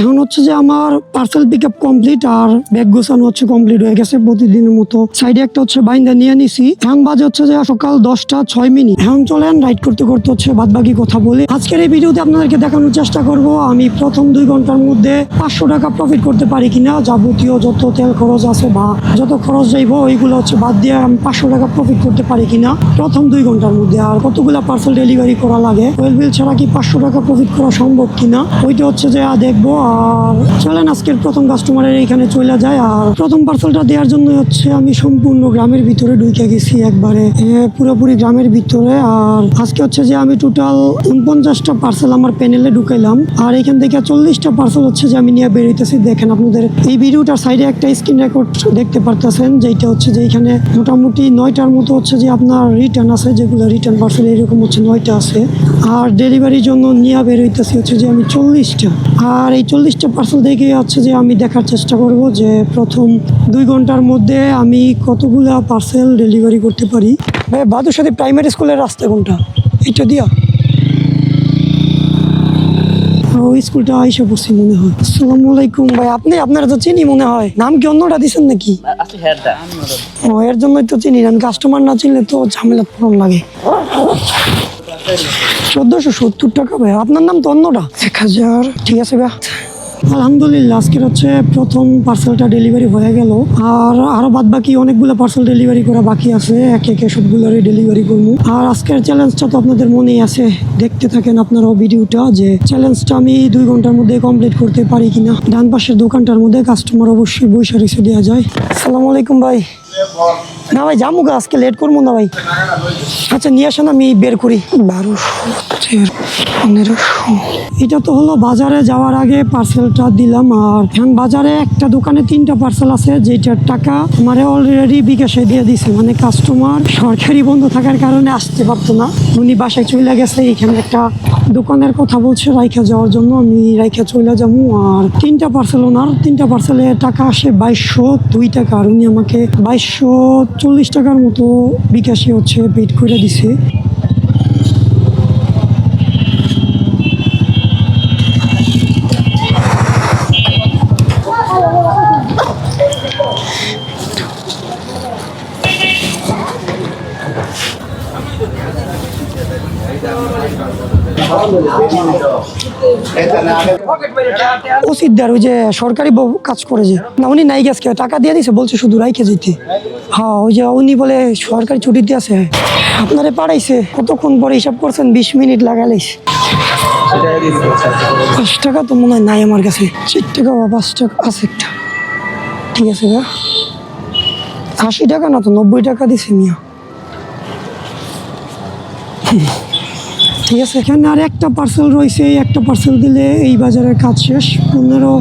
এখন হচ্ছে যে আমার পার্সেল পিক আপ কমপ্লিট আর ব্যাগ গোছানো হচ্ছে কমপ্লিট হয়ে গেছে প্রতিদিনের মতো। সাইডে একটা হচ্ছে বাইন্দা নিয়ে নিছি। এখন বাজে হচ্ছে যে সকাল দশটা ছয় মিনিট। এখন চলেন রাইড করতে করতে হচ্ছে বাদ বাকি কথা বলে। আজকের এই ভিডিওতে আপনাদেরকে দেখানোর চেষ্টা করব, আমি প্রথম দুই ঘণ্টার মধ্যে পাঁচশো টাকা প্রফিট করতে পারি কিনা, যাবতীয় যত তেল খরচ আছে বা যত খরচ যাইব, ওইগুলো হচ্ছে বাদ দিয়ে আমি পাঁচশো টাকা প্রফিট করতে পারি কিনা। প্রথম দুই ঘণ্টার মধ্যে। আর কতগুলা পার্সেল ডেলিভারি করা লাগে? ওয়েল বিল ছাড়া কি পাঁচশো টাকা প্রফিট করা সম্ভব কিনা? ওইটা হচ্ছে যে দেখব। আর চলেন আজকের প্রথম কাস্টমারের এইখানে চলে যায়, আর প্রথম পার্সেলটা দেওয়ার জন্য হচ্ছে আমি সম্পূর্ণ গ্রামের ভিতরে ঢুকে গেছি একবারে। পুরোপুরি গ্রামের ভিতরে, আর আজকে হচ্ছে যে আমি টোটাল উনপঞ্চাশটা পার্সেল আমার প্যানেলে ঢুকাইলাম, আর এখান থেকে চল্লিশটা পার্সেল হচ্ছে যে আমি নিয়ে বেরোইতেছি দেখেন আপনাদের, এই ভিডিওটার সাইডে একটা স্ক্রিন রেকর্ড দেখতে পারতেছেন যেটা হচ্ছে যে এখানে মোটামুটি নয়টার মতো হচ্ছে যে আপনার রিটার্ন আছে, যেগুলো রিটার্ন পার্সেল এরকম হচ্ছে নয়টা আছে। আর ডেলিভারির জন্য নিয়ে বেরোইতেছি হচ্ছে যে আমি চল্লিশটা। আর এই চল্লিশটা পার্সেল দেখে হচ্ছে যে আমি দেখার চেষ্টা করব যে প্রথম দুই ঘণ্টার মধ্যে আমি কতগুলা পার্সেল ডেলিভারি করতে পারি। ভাই বাদুর সাথে প্রাইমারি স্কুলের রাস্তা কোনটা? এটা দিয়া। ওই স্কুলটা আইসা পড়ছি মনে হয়। আসসালামু আলাইকুম ভাই আপনি আপনারা তো চিনি মনে হয়। নাম কি অন্যটা দিছেন নাকি? ও এর জন্যই তো চিনি আমি কাস্টমার না চিনলে তো ঝামেলা প্রবলেম লাগে। চোদ্দশো সত্তর টাকা ভাই আপনার নাম তো অন্যটা? এক হাজার। ঠিক আছে ভাই আলহামদুলিল্লাহ, আজকের হচ্ছে প্রথম পার্সেলটা ডেলিভারি হয়ে গেল। আর আরও বাদ বাকি অনেকগুলো পার্সেল ডেলিভারি করা বাকি আছে, এক একে সবগুলোরই ডেলিভারি করব। আর আজকের চ্যালেঞ্জটা তো আপনাদের মনেই আছে, দেখতে থাকেন আপনারাও ভিডিওটা যে চ্যালেঞ্জটা আমি দুই ঘণ্টার মধ্যে কমপ্লিট করতে পারি কিনা। ডান পাশের দোকানটার মধ্যে কাস্টমার অবশ্যই বৈশা রেখে দেওয়া যায়। আসসালামু আলাইকুম ভাই। না ভাই যাব গা আজকে লেট করব না ভাই। আচ্ছা নিয়ে আসেন আমি বের করি। বারোশো পনেরোশো। এটা তো হলো বাজারে যাওয়ার আগে পার্সেলটা দিলাম আর এখন বাজারে একটা দোকানে তিনটা পার্সেল আছে যেটার টাকা আমারে অলরেডি বিকাশে দিয়ে দিছে। মানে কাস্টমার সরকারি বন্ধ থাকার কারণে আসতে পারতো না। উনি বাসায় চলে গেছে এখানে একটা দোকানের কথা বলছে রাইখা যাওয়ার জন্য, আমি রাইখা চলে যাব আর তিনটা পার্সেল ওনার। তিনটা পার্সেলে টাকা আসে বাইশশো দুই টাকা আর উনি আমাকে বাইশশো চল্লিশ টাকার মতো বিকাশে হচ্ছে পেড করে দিছে। ওসিদ্দার ওই যে সরকারি কাজ করে যে। না, উনি নাই গেছে টাকা দিয়ে দিছে, বলছে শুধু রাইখে যেতে হ্যাঁ ওই যে উনি বলে সরকারি ছুটিতে আছে আপনারে পাঠাইছে কতক্ষণ পরে হিসাব করছেন, বিশ মিনিট লাগালিস পাঁচ টাকা তো মনে হয় নাই আমার কাছে। চার টাকা বা পাঁচ টাকা আছে একটা। ঠিক আছে গা আশি টাকা না তো, নব্বই টাকা দিছে মিয়া। ঠিক আছে। এখানে আর একটা পার্সেল রয়েছে, এই একটা পার্সেল দিলে এই বাজারের কাজ শেষ। পনেরো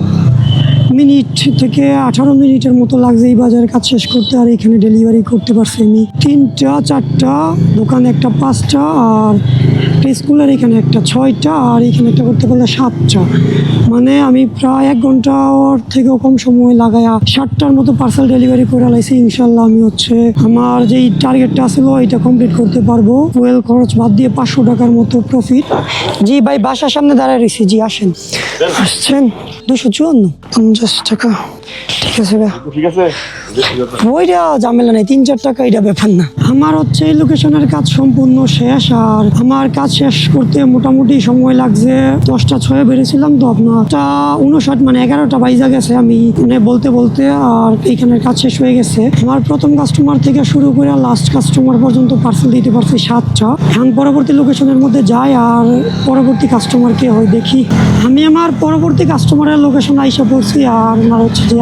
মিনিট থেকে আঠারো মিনিটের মতো লাগছে এই বাজারের কাজ শেষ করতে, আর এখানে ডেলিভারি করতে পারছি আমি। তিনটা, চারটা, দোকান একটা পাঁচটা, আর একটা স্কুলের এখানে একটা ছয়টা আর এখানে একটা করতে পারলে সাতটা। মানে আমি প্রায় এক ঘণ্টা ওর থেকেও কম সময় লাগাই ষাটটার মতো পার্সেল ডেলিভারি করে লাইছি ইনশাল্লাহ আমি হচ্ছে আমার যেই টার্গেটটা ছিল এটা কমপ্লিট করতে পারব। ওয়েল খরচ বাদ দিয়ে পাঁচশো টাকার মতো প্রফিট জি ভাই, বাসার সামনে দাঁড়ায় রয়েছি জি, আসেন। আসছেন? দুশো চুয়ান্ন? পঞ্চাশ টাকা। আছে ঠিক আছে? ওইটা ঝামেলা নেই তিন চার টাকা এটা ব্যাপার না। আমার হচ্ছে এই লোকেশনের কাজ সম্পূর্ণ শেষ আর আমার কাজ শেষ করতে মোটামুটি সময় লাগছে দশটা ছয়ে বেরিয়েছিলাম তো আপনারটা উনষাট মানে এগারোটা বাইজা গেছে আমি মানে বলতে বলতে আর এইখানের কাজ শেষ হয়ে গেছে। আমার প্রথম কাস্টমার থেকে শুরু করে লাস্ট কাস্টমার পর্যন্ত পার্সেল দিতে পারছি সাতটা। এখন পরবর্তী লোকেশনের মধ্যে যাই আর পরবর্তী কাস্টমারকে হয় দেখি। আমি আমার পরবর্তী কাস্টমারের লোকেশন আইসা পড়ছি আর আমার হচ্ছে যে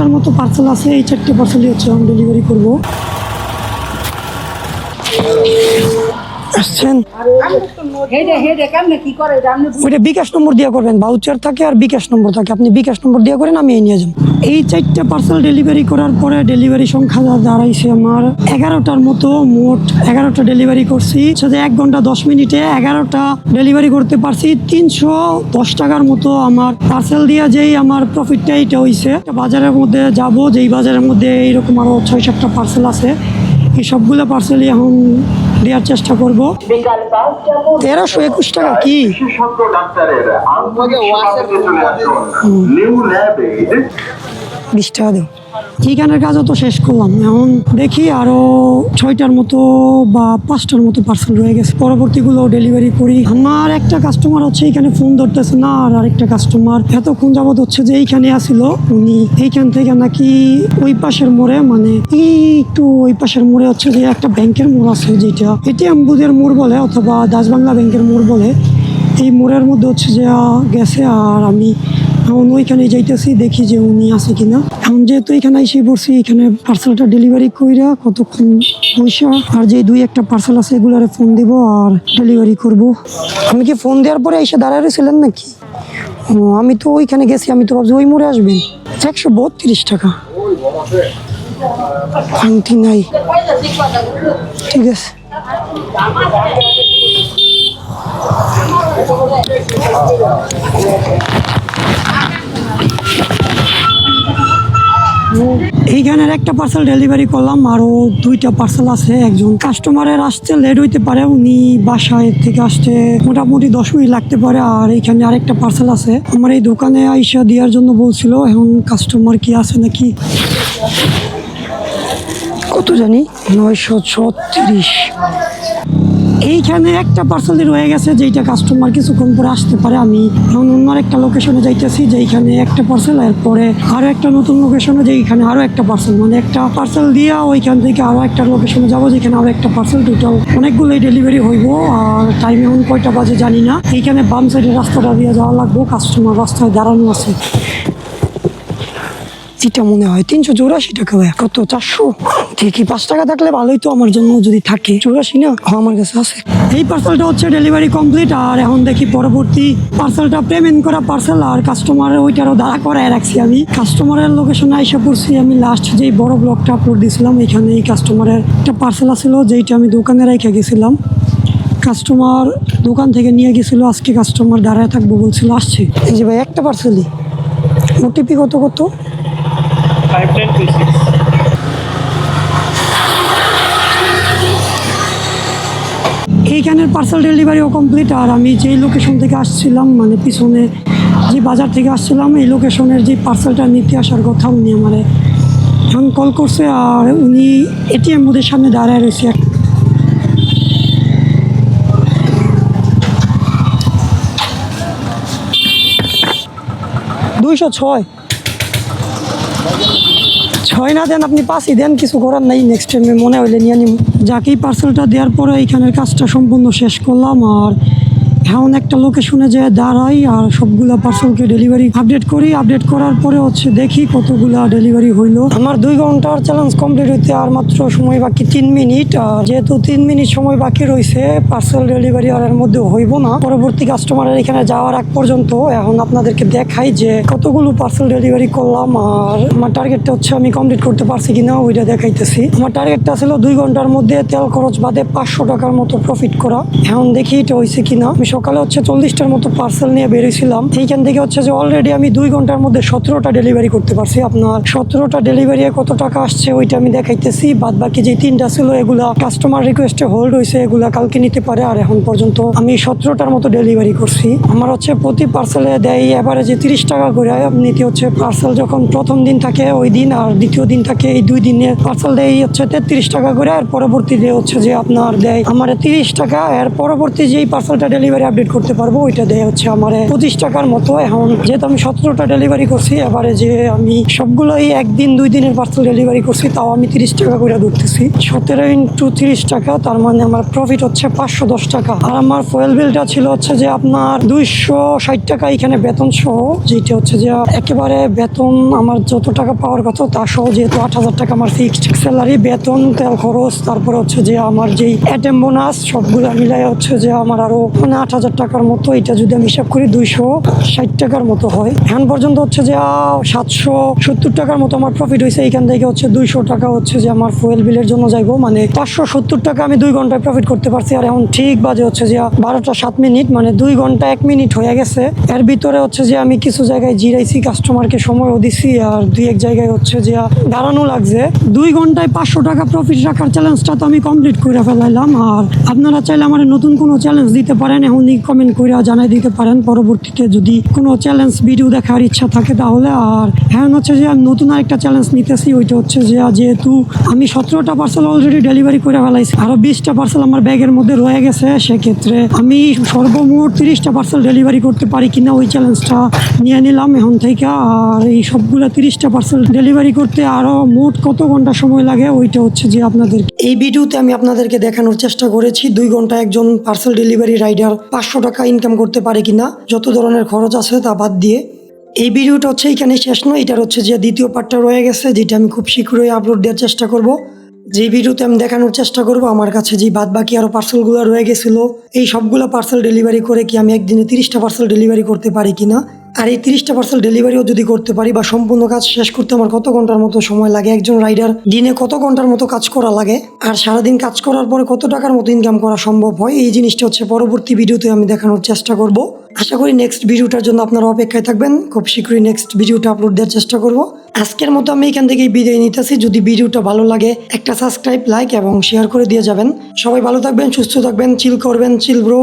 চারটার মতো পার্সেল আছে এই চারটে পার্সেলই হচ্ছে হোম ডেলিভারি করব। আসছেন? এটা ওইটা বিকাশ নম্বর দিয়ে করবেন। ভাউচার থাকে আর বিকাশ নম্বর থাকে। আপনি বিকাশ নম্বর দিয়ে করেন আমি নিয়ে যাব। এই চারটে পার্সেল ডেলিভারি করার পরে ডেলিভারি সংখ্যা যা দাঁড়াইছে আমার এগারোটার মতো মোট এগারোটা ডেলিভারি করছি। সাথে এক ঘণ্টা দশ মিনিটে এগারোটা ডেলিভারি করতে পারছি। তিনশো দশ টাকার মতো আমার পার্সেল দিয়ে যেই আমার প্রফিটটা এইটা হয়েছে বাজারের মধ্যে যাব যেই বাজারের মধ্যে এইরকম আরও ছয় সাতটা পার্সেল আছে। এই সবগুলো পার্সেলই এখন দেওয়ার চেষ্টা করব। তেরোশো একুশ টাকা কি? বিশ টাকা দেও। ঠিকানার কাজও তো শেষ করলাম। এখন দেখি আরও ছয়টার মতো বা পাঁচটার মতো পার্সেল রয়ে গেছে। পরবর্তীগুলো ডেলিভারি করি। আমার একটা কাস্টমার হচ্ছে এখানে ফোন ধরতেছে না, আর আরেকটা কাস্টমার এতক্ষণ যাবত হচ্ছে যে এইখানে আসিল। উনি এইখান থেকে নাকি ওই পাশের মোড়ে মানে এই একটু ওই পাশের মোড়ে হচ্ছে যে একটা ব্যাংকের মোড় আছে যেটা এটিএম বুধের মোড় বলে, অথবা দাসবাংলা ব্যাংকের মোড় বলে। এই মোড়ের মধ্যে হচ্ছে যে গেছে, আর আমি এখন ওইখানে যাইতেছি, দেখি যে উনি আছে কিনা। এখন যেহেতু এখানে এসে পড়ছি, এখানে পার্সেলটা ডেলিভারি কইরা কতক্ষণ পয়সা আর যে দুই একটা পার্সেল আছে এগুলারে ফোন দিব আর ডেলিভারি করব। আমি কি ফোন দেওয়ার পরে এসে দাঁড়ায় রয়েছিলেন নাকি? ও, আমি তো ওইখানে গেছি, আমি তো ভাবছি ওই মোড়ে আসবেন। একশো বত্রিশ টাকা। ভাঙতি নাই। ঠিক আছে। এইখানের একটা পার্সেল ডেলিভারি করলাম আরও দুইটা পার্সেল আছে, একজন কাস্টমারের আসতে লেট হইতে পারে, উনি বাসায় থেকে আসতে মোটামুটি দশ মিনিট লাগতে পারে, আর এইখানে আরেকটা পার্সেল আছে। আমার এই দোকানে আইসা দেওয়ার জন্য বলছিল, এখন কাস্টমার কি আছে নাকি? কত জানি? নয়শো ছত্রিশ। এইখানে একটা পার্সেলই রয়ে গেছে যেইটা কাস্টমার কিছুক্ষণ পরে আসতে পারে। আমি এখন অন্য একটা লোকেশনে যাইতেছি যেইখানে একটা পার্সেল এরপরে আরও একটা নতুন লোকেশনে যেইখানে আরও একটা পার্সেল মানে একটা পার্সেল দিয়া ওইখান থেকে আরও একটা লোকেশনে যাব যেখানে আরও একটা পার্সেল টোটাল অনেকগুলোই ডেলিভারি হইব। আর টাইম এখন কয়টা বাজে জানি না। এইখানে বাম সাইডে রাস্তাটা দিয়ে যাওয়া লাগবো। কাস্টমার রাস্তায় দাঁড়ানো আছে। এটা মনে হয় তিনশো চৌরাশি টাকা ভাই, কত? চারশো? ঠিকই, পাঁচ টাকা থাকলে ভালোই তো আমার জন্য যদি থাকে। চৌরাশি না? আমার কাছে আছে। এই পার্সেলটা হচ্ছে ডেলিভারি কমপ্লিট আর এখন দেখি পরবর্তী পার্সেলটা পেমেন্ট করা পার্সেল আর কাস্টমারের ওইটারও দাঁড়া করায় রাখছি আমি। কাস্টমারের লোকেশনে আইসা পড়ছি, আমি লাস্ট যেই বড় ব্লগটা আপলোড দিয়েছিলাম এখানে এই কাস্টমারের একটা পার্সেল আছিল, যেইটা আমি দোকানে রেখে গেছিলাম। কাস্টমার দোকান থেকে নিয়ে গেছিল, আজকে কাস্টমার দাঁড়ায় থাকব বলছিল, আসছে। এই যে ভাই, একটা পার্সেলই ওটিপি কত কত? এইখানের পার্সেল ডেলিভারিও কমপ্লিট আর আমি যেই লোকেশন থেকে আসছিলাম মানে পিছনে যে বাজার থেকে আসছিলাম, এই লোকেশনের যে পার্সেলটা নিতে আসার কথা উনি আমারে এখন কল করছে আর উনি এটিএম বুথের সামনে দাঁড়ায় রয়েছে। দুইশো ছয়। ছয় না দেন, আপনি পাঁচই দেন, কিছু করার নাই নেক্সট টাইমে মনে হইলে নিয়ে নিম। যাকেই পার্সেলটা দেওয়ার পরে এইখানের কাজটা সম্পূর্ণ শেষ করলাম, আর এখন একটা লোকেশনে যে দাঁড়াই, আর সবগুলা পার্সেলকে ডেলিভারি আপডেট করি। আপডেট করার পরে হচ্ছে দেখি কতগুলা ডেলিভারি হইল। আমার দুই ঘণ্টার চ্যালেঞ্জ কমপ্লিট হইতে আর মাত্র সময় বাকি তিন মিনিট। আর যেহেতু তিন মিনিট সময় বাকি রয়েছে পার্সেল ডেলিভারি আর এর মধ্যে হইব না। পরবর্তী কাস্টমারের এখানে যাওয়ার আগ পর্যন্ত এখন আপনাদেরকে দেখাই যে কতগুলো পার্সেল ডেলিভারি করলাম আর আমার টার্গেটটা হচ্ছে আমি কমপ্লিট করতে পারছি কিনা, ওইটা দেখাইতেছি। আমার টার্গেটটা ছিল দুই ঘণ্টার মধ্যে তেল খরচ বাদে পাঁচশো টাকার মতো প্রফিট করা। এখন দেখি এটা হয়েছে কিনা। আমি সকালে হচ্ছে চল্লিশটার মতো পার্সেল নিয়ে বেরিয়েছিলাম। এইখান থেকে হচ্ছে যে অলরেডি আমি দুই ঘণ্টার মধ্যে সতেরোটা ডেলিভারি করতে পারছি আপনার। সতেরোটা ডেলিভারি কত টাকা আসছে ওইটা আমি দেখাইতেছি। বাদ বাকি যে তিনটা ছিল এগুলা কাস্টমার রিকোয়েস্টে হোল্ড হয়েছে, এগুলা কালকে নিতে পারে আর এখন পর্যন্ত আমি সতেরোটার মতো ডেলিভারি করছি। আমার হচ্ছে প্রতি পার্সেলে দেয় এবারে যে তিরিশ টাকা করে। নিতে হচ্ছে পার্সেল যখন প্রথম দিন থাকে, ওই দিন আর দ্বিতীয় দিন থাকে, এই দুই দিনে পার্সেল দেয় হচ্ছে তেত্রিশ টাকা করে আর পরবর্তী পরবর্তীতে হচ্ছে যে আপনার দেয় আমার তিরিশ টাকা। এর পরবর্তী যেই পার্সেলটা ডেলিভারি আপডেট করতে পারব, ওইটা দেয় হচ্ছে আমার পঁচিশ টাকার মতো। এখন যেহেতু আমি সতেরোটা ডেলিভারি করছি, এবারে যে আমি সবগুলোই একদিন, দুই দিনের পার্সেল ডেলিভারি করছি, তাও আমি তিরিশ টাকা করে ধরতেছি। সতেরো ইন্টু তিরিশ টাকা, তার মানে আমার প্রফিট হচ্ছে পাঁচশো দশ টাকা। আর আমার ফুয়েল বিলটা ছিল হচ্ছে যে আপনার দুইশো ষাট টাকা এখানে বেতন সহ, যেটা হচ্ছে যে একেবারে বেতন আমার যত টাকা পাওয়ার কথা, তা সহ যেহেতু আট হাজার টাকা আমার ফিক্সড স্যালারি বেতন, তেল খরচ, তারপরে হচ্ছে যে আমার যেই অ্যাটেম বোনাস সবগুলো মিলাই হচ্ছে যে আমার আরও মানে আট হাজার টাকার টাকার মতো, এটা যদি আমি হিসাব করি দুইশো ষাট টাকার মতো হয়। এখন পর্যন্ত হচ্ছে যে সাতশো সত্তর টাকার মতো আমার প্রফিট হয়েছে। এখান থেকে হচ্ছে দুইশো টাকা হচ্ছে যে আমার ফুয়েল বিলের জন্য যাইবো। মানে পাঁচশো সত্তর টাকা আমি দুই ঘন্টায় প্রফিট করতে পারছি। আর এখন ঠিক বাজে হচ্ছে যে, বারোটা সাত মিনিট মানে দুই ঘণ্টা এক মিনিট হয়ে গেছে। এর ভিতরে হচ্ছে যে, আমি কিছু জায়গায় জিরাইছি কাস্টমারকে সময়ও দিছি। আর দুই এক জায়গায় হচ্ছে যে, দাঁড়ানো লাগছে। দুই ঘন্টায় পাঁচশো টাকা প্রফিট রাখার চ্যালেঞ্জটা তো আমি কমপ্লিট করে ফেলাইলাম। আর আপনারা চাইলে আমার নতুন কোনো চ্যালেঞ্জ দিতে পারেন। এখন কমেন্ট করে জানাই দিতে পারেন। পরবর্তীতে যদি কোনো চ্যালেঞ্জ ভিডিও দেখার ইচ্ছা থাকে তাহলে আর হ্যাঁ হচ্ছে যে নতুন আরেকটা চ্যালেঞ্জ নিতেছি, ওইটা হচ্ছে যে যেহেতু আমি সতেরোটা পার্সেল অলরেডি ডেলিভারি করে ফেলাইছি, আরও বিশটা পার্সেল আমার ব্যাগের মধ্যে রয়ে গেছে, সেক্ষেত্রে আমি সর্বমোট তিরিশটা পার্সেল ডেলিভারি করতে পারি কিনা ওই চ্যালেঞ্জটা নিয়ে নিলাম এখন থেকে। আর এই সবগুলো তিরিশটা পার্সেল ডেলিভারি করতে আরও মোট কত ঘণ্টা সময় লাগে, ওইটা হচ্ছে যে আপনাদের এই ভিডিওতে আমি আপনাদেরকে দেখানোর চেষ্টা করেছি, দুই ঘণ্টা একজন পার্সেল ডেলিভারি রাইডার পাঁচশো টাকা ইনকাম করতে পারে কিনা, যত ধরনের খরচ আছে তা বাদ দিয়ে। এই ভিডিওটা হচ্ছে এখানে শেষ নয়, এটার হচ্ছে যে দ্বিতীয় পার্টটা রয়ে গেছে, যেটা আমি খুব শীঘ্রই আপলোড দেওয়ার চেষ্টা করব। যে ভিডিওতে আমি দেখানোর চেষ্টা করব, আমার কাছে যে বাদ বাকি আরও পার্সেলগুলো রয়ে গেছিল, এই সবগুলো পার্সেল ডেলিভারি করে কি আমি একদিনে তিরিশটা পার্সেল ডেলিভারি করতে পারি কিনা আর এই তিরিশটা পার্সেল ডেলিভারিও যদি করতে পারি বা সম্পূর্ণ কাজ শেষ করতে আমার কত ঘণ্টার মতো সময় লাগে? একজন রাইডার দিনে কত ঘণ্টার মতো কাজ করা লাগে? আর সারাদিন কাজ করার পরে কত টাকার মতো ইনকাম করা সম্ভব হয়? এই জিনিসটা হচ্ছে পরবর্তী ভিডিওতে আমি দেখানোর চেষ্টা করব। আশা করি নেক্সট ভিডিওটার জন্য আপনারা অপেক্ষায় থাকবেন। খুব শীঘ্রই নেক্সট ভিডিওটা আপলোড দেওয়ার চেষ্টা করব। আজকের মতো আমি এখান থেকেই বিদায় নিতেছি। যদি ভিডিওটা ভালো লাগে, একটা সাবস্ক্রাইব লাইক এবং শেয়ার করে দিয়ে যাবেন। সবাই ভালো থাকবেন, সুস্থ থাকবেন চিল করবেন চিল ব্রো